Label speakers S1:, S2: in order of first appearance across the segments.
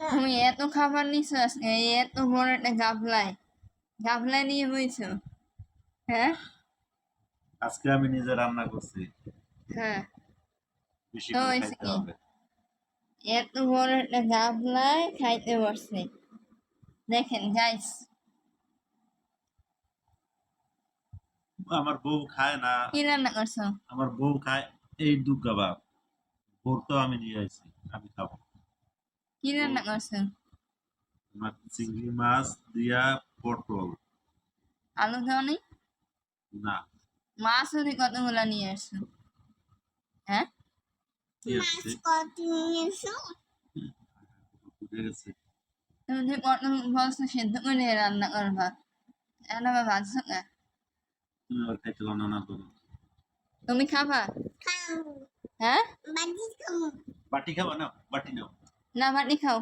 S1: তুমি এত খাবার নিছো আজকে এই এত বড় একটা গাবলায় গাবলায় নিয়ে বইছো। হ্যাঁ?
S2: আজকে আমি নিজে রান্না করছি।
S1: হ্যাঁ।
S2: বেশি
S1: তো
S2: করে
S1: হয়েছে
S2: খাইতে
S1: কি?
S2: হবে।
S1: এত বড় একটা গাবলায় খাইতে বসছে দেখেন গাইস
S2: আমার বউ খায় না।
S1: কি রান্না করছ?
S2: আমার বউ খায় এই দু কাবাব বোর তো আমি নিয়ে আসি আমি খাব।
S1: কি রান্না করছ
S2: আমার চিংড়ি মাছ দিয়া পটল
S1: আলু দাও নেই
S2: না
S1: মাছ ওদি কতগুলো নিয়ে আসছো হ্যাঁ তুমি যে পটল বলছো সেদ্ধ করে রান্না করবা এখন আবার ভাজছো না
S2: তুমি আবার খাইতে পারো না তো
S1: তুমি খাবা হ্যাঁ
S2: বাটি খাব না বাটি নাও
S1: না বাটি খাও।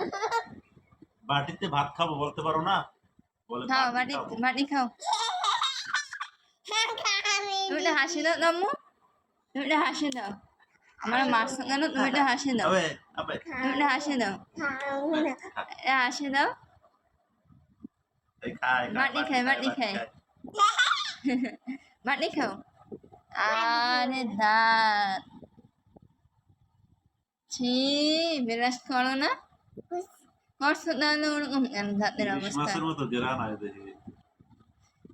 S2: বাটিতে ভাত খাব বলতে পারো না? বলে
S1: খাও
S2: বাটি
S1: বাটি
S2: খাব।
S1: খাও। তুমি একটা হাসি দাও দাম্মু তুমি একটা হাসি দাও। আমার মারছো কেন তুমি একটা হাসি দাও। তুমি একটা হাসি দাও। একটা হাসি দাও।
S2: এই খাই
S1: বাটি খায়। বাটি খাও। আরে দাঁত। ছি বিরাজ করো না করছ তাহলে ওরকম কেন দাঁতের অবস্থা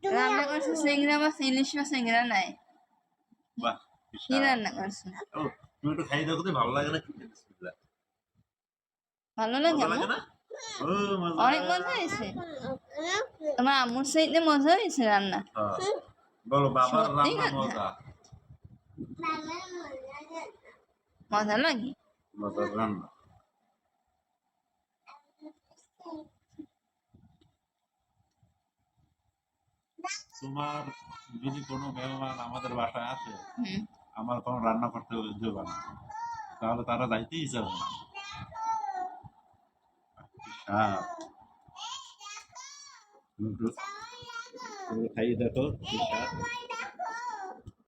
S1: রান্না করছ সিংড়া মাছ ইলিশ মাছ সিংড়া নাই
S2: বাহ
S1: কি রান্না করছ
S2: তুমি একটু খাই দেখো ভালো লাগে না
S1: ভালো লাগে
S2: না
S1: অনেক মজা হয়েছে তোমার আম্মুর সাইডে মজা হয়েছে রান্না
S2: হ্যাঁ। বলো বাবার
S1: সত্যি
S2: রান্না মজা
S1: মজা লাগে
S2: মজার রান্না। তোমার যদি কোনো মেহমান আমাদের বাসায় আসে আমার কোনো রান্না করতে দেবে না তাহলে তারা যাইতেই যাবে না। তুমি খাইয়ে দেখো।